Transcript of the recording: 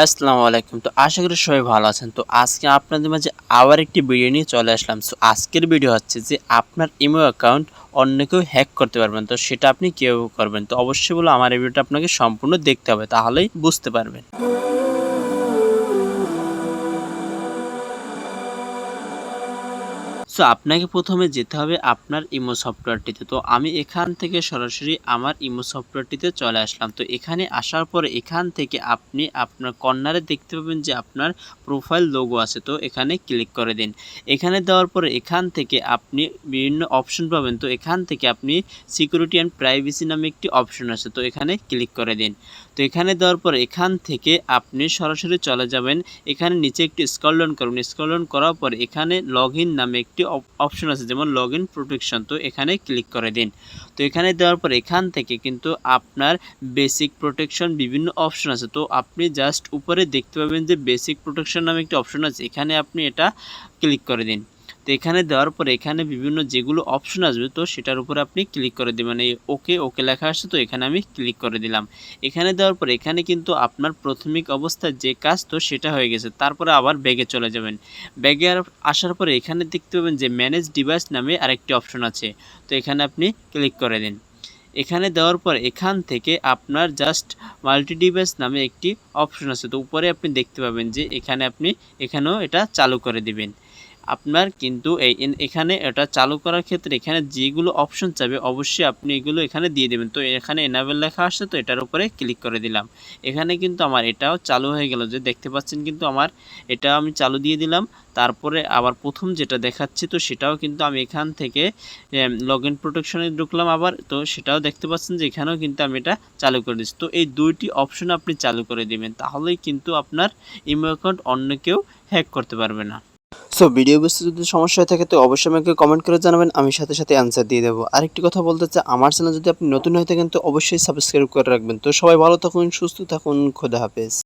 আসসালামু আলাইকুম। তো আশা করি সবাই ভালো আছেন। তো আজকে আপনাদের মাঝে আবার একটি ভিডিও নিয়ে চলে আসলাম। সো আজকের ভিডিও হচ্ছে যে আপনার ইমো অ্যাকাউন্ট অন্য কেউ হ্যাক করতে পারবেন। তো সেটা আপনি কেউ করবেন? তো অবশ্যই বলো আমার এই ভিডিওটা আপনাকে সম্পূর্ণ দেখতে হবে, তাহলেই বুঝতে পারবেন। সো আপনাকে প্রথমে যেতে হবে আপনার ইমো সফটওয়্যারটিতে। তো আমি এখান থেকে সরাসরি আমার ইমো সফটওয়্যারটিতে চলে আসলাম। তো এখানে আসার পরে এখান থেকে আপনি আপনার কর্নারে দেখতে পাবেন যে আপনার প্রোফাইল লোগো আছে। তো এখানে ক্লিক করে দিন। এখানে দেওয়ার পরে এখান থেকে আপনি বিভিন্ন অপশন পাবেন। তো এখান থেকে আপনি সিকিউরিটি অ্যান্ড প্রাইভেসি নামে একটি অপশন আছে। তো এখানে ক্লিক করে দিন। তো এখানে দেওয়ার পর এখান থেকে আপনি সরাসরি চলে যাবেন। এখানে নিচে একটি স্ক্রল ডাউন করবেন। স্ক্রল করার পর এখানে লগ নামে একটি অপশন আছে, যেমন লগ ইন প্রোটেকশন তো এখানে ক্লিক করে দিন। তো এখানে দেওয়ার পর এখান থেকে কিন্তু আপনার বেসিক প্রোটেকশন বিভিন্ন অপশন আছে। তো আপনি জাস্ট উপরে দেখতে পাবেন যে বেসিক প্রোটেকশন নামে একটি অপশন আছে। এখানে আপনি এটা ক্লিক করে দিন। তো এখানে দেওয়ার পর এখানে বিভিন্ন যেগুলো অপশন আসবে, তো সেটার উপরে আপনি ক্লিক করে দেবেন। এই ওকে ওকে লেখা আসছে, তো এখানে আমি ক্লিক করে দিলাম। এখানে দেওয়ার পর এখানে কিন্তু আপনার প্রাথমিক অবস্থায় যে কাজ, তো সেটা হয়ে গেছে। তারপরে আবার ব্যাগে চলে যাবেন। ব্যাগে আসার পরে এখানে দেখতে পাবেন যে ম্যানেজ ডিভাইস নামে আরেকটি অপশন আছে। তো এখানে আপনি ক্লিক করে দিন। এখানে দেওয়ার পর এখান থেকে আপনার জাস্ট মাল্টি ডিভাইস নামে একটি অপশন আছে। তো উপরে আপনি দেখতে পাবেন যে এখানে আপনি এখানেও এটা চালু করে দিবেন। আপনার কিন্তু এই এখানে এটা চালু করার ক্ষেত্রে এখানে যেগুলো অপশন চাবে, অবশ্যই আপনি এগুলো এখানে দিয়ে দেবেন। তো এখানে এনাবেল লেখা আসছে, তো এটার উপরে ক্লিক করে দিলাম। এখানে কিন্তু আমার এটাও চালু হয়ে গেল। যে দেখতে পাচ্ছেন কিন্তু আমার এটা আমি চালু দিয়ে দিলাম। তারপরে আবার প্রথম যেটা দেখাচ্ছি, তো সেটাও কিন্তু আমি এখান থেকে লগ ইন প্রোটেকশনে ঢুকলাম আবার। তো সেটাও দেখতে পাচ্ছেন যে এখানেও কিন্তু আমি এটা চালু করে দিচ্ছি তো এই দুইটি অপশন আপনি চালু করে দিবেন। তাহলেই কিন্তু আপনার ইমো অ্যাকাউন্ট অন্য কেউ হ্যাক করতে পারবে না। সো ভিডিও বুঝতে যদি সমস্যা হয়ে থাকে, তো অবশ্যই আমাকে কমেন্ট করে জানাবেন, আমি সাথে সাথে অ্যান্সার দিয়ে দেবো। আরেকটি কথা বলতে চাই, আমার চ্যানেল যদি আপনি নতুন হয়ে থাকেন, তো অবশ্যই সাবস্ক্রাইব করে রাখবেন। তো সবাই ভালো থাকুন, সুস্থ থাকুন, খোদা হাফেজ।